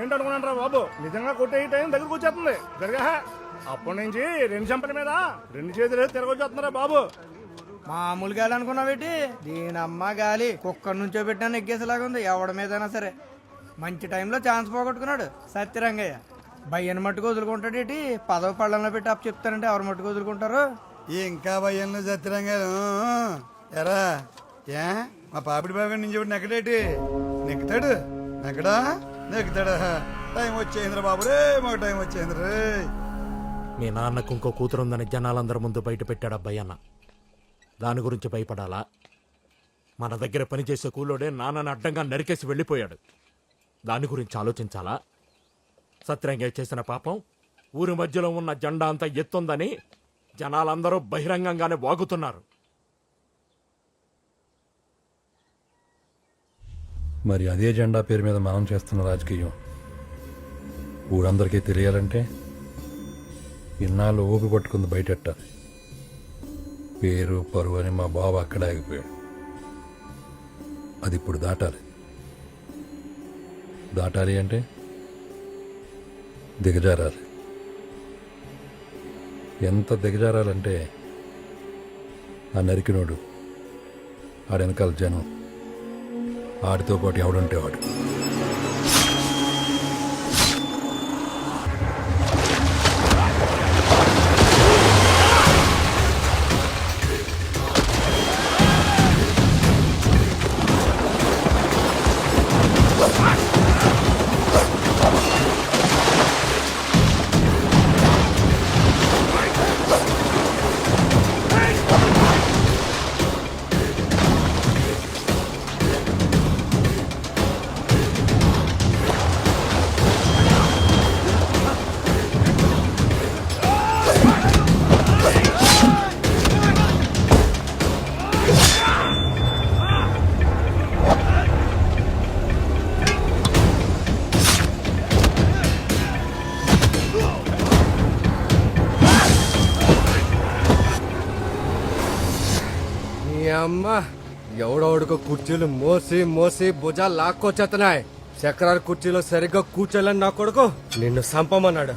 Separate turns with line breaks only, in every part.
ఏంటనుకున్నాను బాబు? నిజంగా కొట్టే టైం దగ్గరకు వచ్చేస్తుంది. జరగా అప్పటి నుంచి రెండు చెంపల మీద రెండు చేతులు తిరగొచ్చేస్తున్నారా బాబు?
మామూలు గాలి అనుకున్నావేటి దీని అమ్మ గాలి కుక్కర్ నుంచో పెట్టినా ఎగ్గేసేలాగా ఉంది ఎవడ మీదైనా సరే. మంచి టైంలో ఛాన్స్ పోగొట్టుకున్నాడు సత్యరంగయ్య. భయ్యని మట్టుకు వదులుకుంటాడేటి పదవి పళ్ళంలో పెట్టి అప్పు చెప్తారంటే ఎవరు మట్టుకు వదులుకుంటారు?
ఇంకా భయంలో సత్యరంగా ఎరా ఏ? మా పాపిడి బాగా నుంచి ఒకటి నెక్కడేటి? నెక్కుతాడు? నెక్కడా? నెక్కుతాడా టైం వచ్చేంద్ర బాబు. రే మాకు టైం వచ్చేంద్ర రే.
మీ నాన్నకు ఇంకో కూతురు ఉందని జనాలందరి ముందు బయట పెట్టాడు అబ్బాయన్న దాని గురించి భయపడాలా? మన దగ్గర పనిచేసే కూలోడే నాన్నని అడ్డంగా నరికేసి వెళ్ళిపోయాడు. దాని గురించి ఆలోచించాలా? సత్యంగా చేసిన పాపం ఊరి మధ్యలో ఉన్న జెండా అంతా ఎత్తుందని జనాలందరూ బహిరంగంగానే వాగుతున్నారు.
మరి అదే జెండా పేరు మీద మనం చేస్తున్న రాజకీయం. ఊరందరికీ తెలియాలంటే ఇన్నాళ్ళు ఊపి పట్టుకుంది బయటెట్టాలి పేరు పరువు అని మా బాబు అక్కడ ఆగిపోయాడు. అది ఇప్పుడు దాటాలి. దాటాలి అంటే దిగజారాలి. ఎంత దిగజారాలంటే ఆ నరికినోడు ఆడ వెనకాల జనం. ఆడితో పాటు ఎవడుంటే వాడు.
ఎవడోడుకో కుర్చీలు మోసి మోసి భుజాలు లాక్కొచ్చేస్తున్నాయి. చక్రాల కుర్చీలో సరిగ్గా కూర్చోలేని నా కొడుకు. నిన్ను సంపమన్నాడు.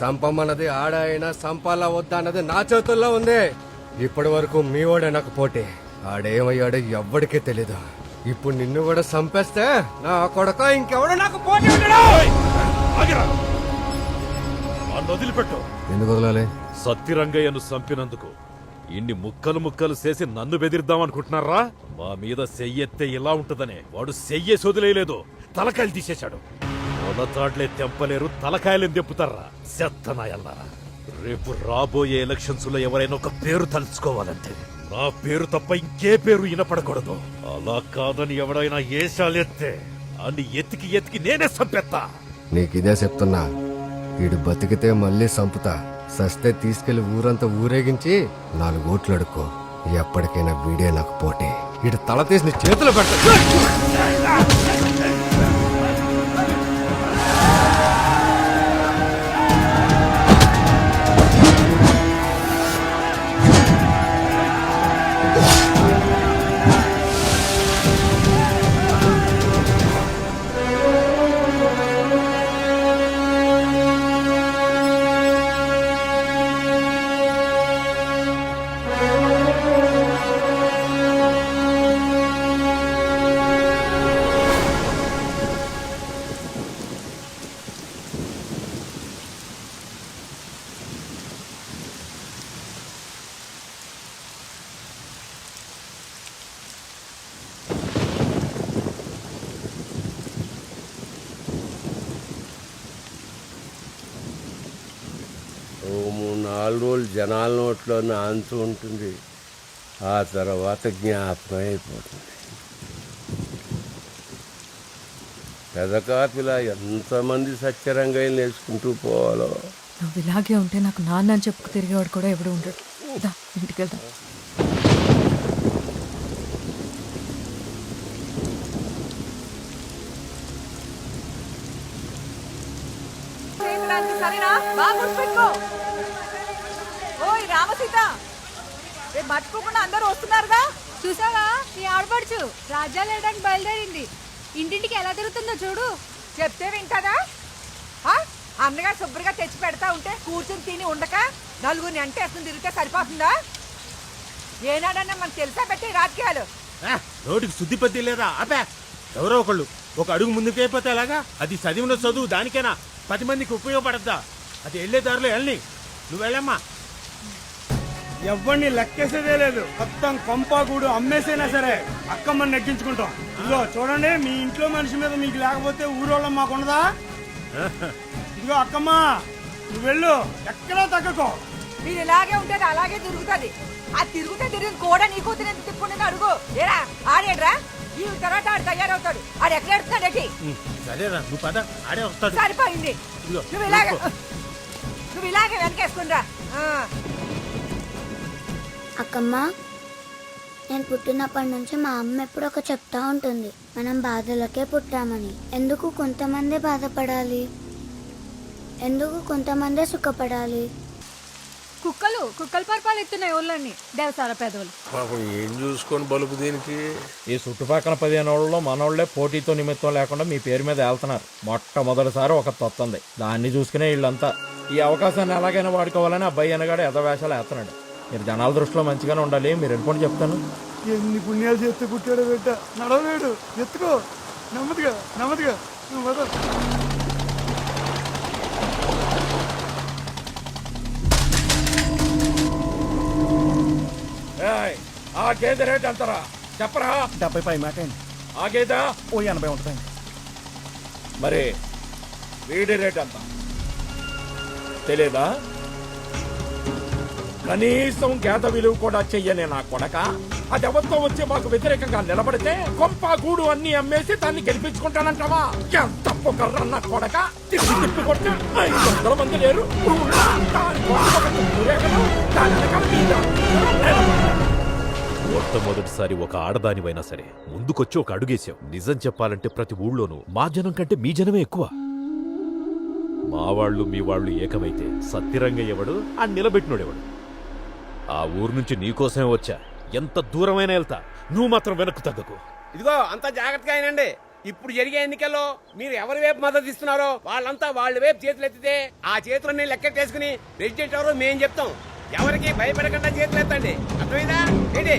సంపమన్నది ఆడ అయినా సంపాలా వద్దా అన్నది నా చేతుల్లో ఉంది. ఇప్పటి వరకు మీ వాడే నాకు పోటీ. ఆడేమయ్యాడో ఎవ్వడికే తెలీదు. ఇప్పుడు నిన్ను కూడా సంపేస్తే నా కొడుకు ఇంకెవడు నాకు పోటీ ఉండడు.
ఆగిరా. వాణ్ణి వదిలిపెట్టు.
ఎందుకు వదలాలి?
సత్తిరంగయ్యను చంపినందుకు ఇన్ని ముక్కలు ముక్కలు చేసి నన్ను బెదిరిద్దామనుకుంటున్నారా మా మీద సెయ్యెత్తే ఇలా ఉంటదనే. వాడు సెయ్యే సొదిలేయలేదు తలకాయలు తీసేశాడు. మొలతాడ్లే తెంపలేరు తలకాయలు తెంపుతారా? సెత్తనాయల్లారా రేపు రాబోయే ఎలక్షన్స్లో ఎవరైనా ఒక పేరు తలుచుకోవాలంటే. నా పేరు తప్ప ఇంకే పేరు వినపడకూడదు. అలా కాదని ఎవడైనా ఏషాలెత్తే అని ఎతికి ఎతికి నేనే చంపేత్తా
నీకిదే చెప్తున్నా. వీడు బతికితే మళ్ళీ సంపుతా. సస్తే తీసుకెళ్ళి ఊరంతా ఊరేగించి నాలుగు ఓట్లు అడుక్కో. ఎప్పటికైనా వీడే నాకు పోటీ. ఇటు తల తీసి నీ చేతిలో పెడతా.
నాలుగు రోజులు జనాల నోట్లో నాంతూ ఉంటుంది. ఆ తర్వాత జ్ఞాపకం అయిపోతుంది పెదకాపిలా ఎంతమంది సత్యరంగం నేర్చుకుంటూ పోవాలో?
నువ్వు ఇలాగే ఉంటే నాకు నాన్న అని చెప్పుకు తిరిగేవాడు కూడా ఎవడు ఉండడు. ఇంటికి వెళ్దాం
సీత. రేపు మర్చిపోకుండా అందరూ వస్తున్నారుగా?
చూసావా? నీ ఆడపడుచు. రాజ్యాలు వెళ్ళడానికి బయలుదేరింది. ఇంటింటికి ఎలా తిరుగుతుందో చూడు.
చెప్తే వింటారా ఆ? అన్నగా శుభ్రంగా తెచ్చి పెడతా ఉంటే కూర్చుని తిని ఉండక నలుగురిని అంటే అసలు తిరిగితే సరిపోతుందా? ఏనాడన్నా మనకు తెలుసా పెట్టే రాజకీయాలు?
రోడ్డుకి నోటికి శుద్ధి పద్ధతి లేదా? అబ్బే ఎవరో ఒకళ్ళు. ఒక అడుగు ముందుకు అయిపోతే ఎలాగా? అది చదివిన చదువు దానికైనా? పది మందికి ఉపయోగపడద్దా? అది వెళ్ళే దారిలో వెళ్ళని. నువ్వు వెళ్ళమ్మా.
ఎవరిని లెక్కేసేదే లేదు. మొత్తం కొంపాగూడు అమ్మేసైనా సరే అక్కమ్మని నెగ్గించుకుంటాం. ఇదిగో చూడండి మీ ఇంట్లో మనిషి మీద మీకు లేకపోతే ఊరోళ్ళం మాకుండదా? ఇదిగో అక్కమ్మ నువ్వు వెళ్ళు. ఎక్కడా తగ్గకో.
మీరు ఇలాగే ఉంటే అలాగే తిరుగుతుంది. ఆ తిరుగుతే తిరిగి కూడా నీ కూతురు ఎందుకు తిప్పుకుని అడుగు. ఏరా ఆడేడ్రా? ఈ తర్వాత ఆడు తయారవుతాడు. ఆడు ఎక్కడ ఎడుతున్నాడేటి
ఉం, సరేరా నువ్వు పద ఆడే వస్తాడు.
సరిపోయింది. నువ్వు ఇలాగే. నువ్వు ఇలాగే వెనకేసుకునిరా ఆ.
అక్కమ్మ నేను పుట్టినప్పటి నుంచి మా అమ్మ ఎప్పుడు ఒక చెప్తా ఉంటుంది మనం బాధలకే పుట్టామని. ఎందుకు కొంతమందే బాధపడాలి? ఎందుకు కొంతమందే సుఖపడాలి?
కుక్కలు కుక్కల పరపాలు ఎత్తున్నాయి ఊళ్ళని దేవసాల పెదవులు
పాపం ఏం చూసుకొని బలుపు దీనికి?
ఈ చుట్టుపక్కల పదిహేను వాళ్ళలో మనోళ్ళే పోటీతో నిమిత్తం లేకుండా మీ పేరు మీద వెళ్తున్నారు. మొట్టమొదటిసారి ఒక తొత్తంది. దాన్ని చూసుకునే వీళ్ళంతా. ఈ అవకాశాన్ని ఎలాగైనా వాడుకోవాలని అబ్బాయి అనగాడు ఎదవేషాలు వేస్తున్నాడు. మీరు జనాల దృష్టిలో మంచిగానే ఉండాలి మీరు ఎన్నుకోండి చెప్తాను.
ఎన్ని పుణ్యాలు చేస్తే పుట్టాడు బిడ్డ. నడవలేడు. ఎత్తుకో. నెమ్మదిగా నెమ్మదిగా. నువ్వు వద.
ఆ గేదె రేట్ ఎంతరా? చెప్పరా?
డెబ్బై పై మాట
ఆ గేదె?
ఓ ఎనభై ఉంటుంది
మరి వీడి రేట్ ఎంత? తెలీదా? కనీసం గేద విలువ కూడా చెయ్యనే నా కొడక. అది ఎవరితో వచ్చి మాకు వ్యతిరేకంగా నిలబడితే కొంప గూడు అన్ని అమ్మేసి దాన్ని గెలిపించుకుంటానంటావా? ఎంత పొగర్ర నా కొడక? తిప్పి తిప్పి కొట్టి ఐదు వందల మంది లేరు. ఒక
మొట్టమొదటిసారి ఒక ఆడదానివైనా సరే ముందుకొచ్చి ఒక అడుగేశావు. నిజం చెప్పాలంటే ప్రతి ఊళ్ళోనూ మా జనం కంటే మీ జనమే ఎక్కువ. మా వాళ్ళు మీ వాళ్ళు ఏకమైతే సత్యరంగ ఎవడు? ఆ నిలబెట్టినోడెవడు? ఆ ఊరు నుంచి నీకోసమే వచ్చా. ఎంత దూరమైనా వెళ్తా. నువ్వు మాత్రం వెనక్కు తగ్గకు.
ఇదిగో అంతా జాగ్రత్తగా అయినండి. ఇప్పుడు జరిగే ఎన్నికల్లో మీరు ఎవరి వైపు మద్దతు ఇస్తున్నారో వాళ్ళంతా వాళ్ళ వైపు చేతులు ఎత్తితే ఆ చేతులన్నీ లెక్కెట్టేసుకుని ప్రెసిడెంట్ ఎవరో మేం చెప్తాం. ఎవరికి భయపడకుండా చేతులు ఎత్తండి. అర్థమైందా? ఏంటి?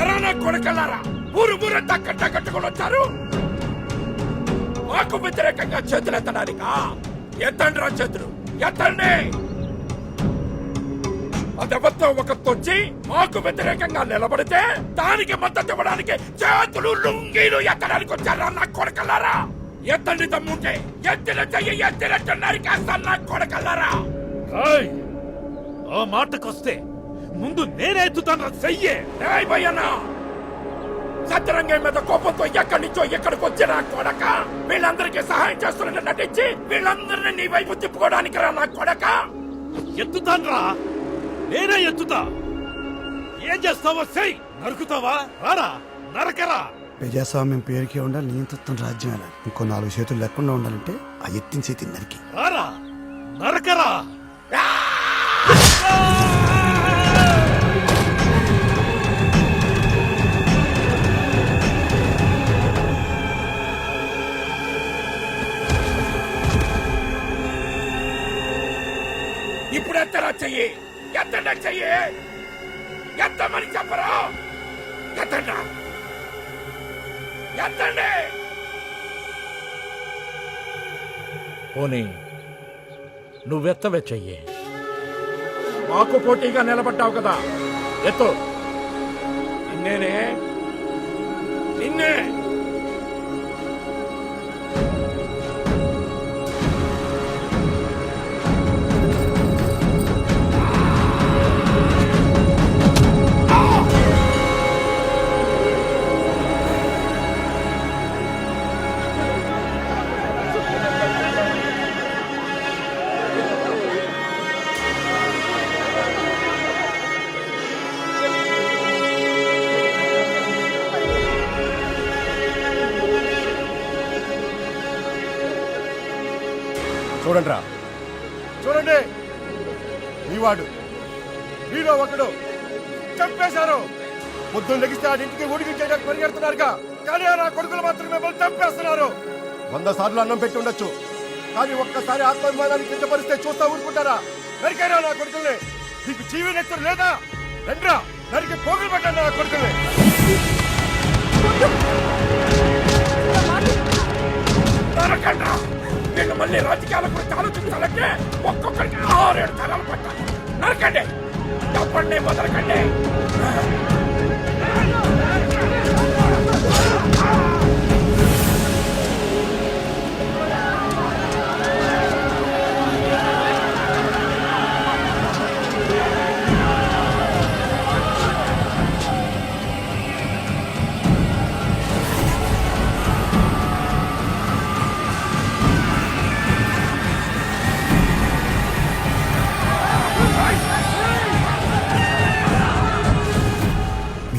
ఎరా నా కొడకల్లారా ఊరు ఊరంతా కట్ట కట్టుకొని వచ్చారు. మాకు వ్యతిరేకంగా చేతులు ఎత్తడానికా? ఎత్తండి రా చేతులు. ఎత్తండి! అదెవరితో ఒకతొచ్చి మాకు వ్యతిరేకంగా నిలబడితే దానికి మద్దతు ఇవ్వడానికి చేతులు లుంగీలు ఎత్తడానికి వచ్చారా నా కొడకల్లారా? ఎత్తండి తమ్ముంటే ఎత్తిన చెయ్యి ఎత్తినట్టు నరికేస్తాను నా కొడకల్లారా!
ఆ మాటకొస్తే ముందు నేనే ఎత్తుతాను చెయ్యే!
ఏయ్ భయ్యన్నా సత్యరంగం మీద కోపంతో ఎక్కడి నుంచో ఎక్కడికి వచ్చినా కొడక! వీళ్ళందరికీ సహాయం చేస్తున్నట్టు నటించి వీళ్ళందరినీ నీ వైపు తిప్పుకోవడానికి రా నా కొడక!
ఎత్తుతాన్రా! నేనే ఎత్తుతా! ఏం చేస్తావో చెయ్యి నరుకుతావా? రారా! నరకరా!
ప్రజాస్వామ్యం పేరుకే ఉండాలి నియంత్రిత్వం రాజ్యం ఇంకో నాలుగు చేతులు లేకుండా ఉండాలంటే ఆ ఎత్తిన చేతి నరికి.
రారా! నరకరా!
ఎత్తరా చెయ్యి. ఎత్తండి చెయ్యి. ఎత్తమని చెప్పరా? ఎత్తండి ఎత్తండి. పోనీ నువ్వెత్తవే చెయ్యి. మాకు పోటీగా నిలబడ్డావు కదా. ఎత్తు. నిన్నేనే. నిన్నే.
చూడండి రా చూడండి. మీ వాడు. వీడో ఒకడు. చంపేశారు. పొద్దున్న లెగిస్తే ఆ ఇంటికి ఊడికి చేయడానికి పరిగెడుతున్నారుగా.
కానీ ఆ నా కొడుకులు మాత్రం మిమ్మల్ని చంపేస్తున్నారు. వంద సార్లు అన్నం పెట్టి ఉండొచ్చు. కానీ ఒక్కసారి ఆత్మాభిమానాన్ని కించపరిస్తే చూస్తా ఊరుకుంటారా? నరికైనా నా కొడుకుల్ని? నీకు జీవి నెత్తరు లేదా? రండ్రా. నరికి పోగులు పెట్టండి నా కొడుకుల్ని.
నరకండ్రా. నేను మళ్ళీ రాజకీయాల గురించి ఆలోచించాలంటే ఒక్కొక్కరికి ఆరేడు తరాలు పట్టాలి. నరకండి! తప్పండి మొదలకండి.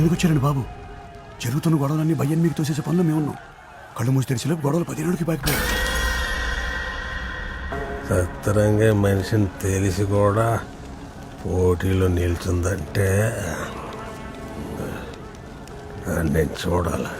ఎందుకు వచ్చారండి బాబు? జరుగుతున్న గొడవలన్నీ భయ్యని మీకు తోసేసే పనులు మేము ఉన్నాం కళ్ళు మూసి తెరిచేలోపు గొడవలు పదిహేనుడికి పాకిపోయాయి
సత్తరంగా మనిషిని తెలిసి కూడా పోటీలో నిల్చుందంటే నేను చూడాలి.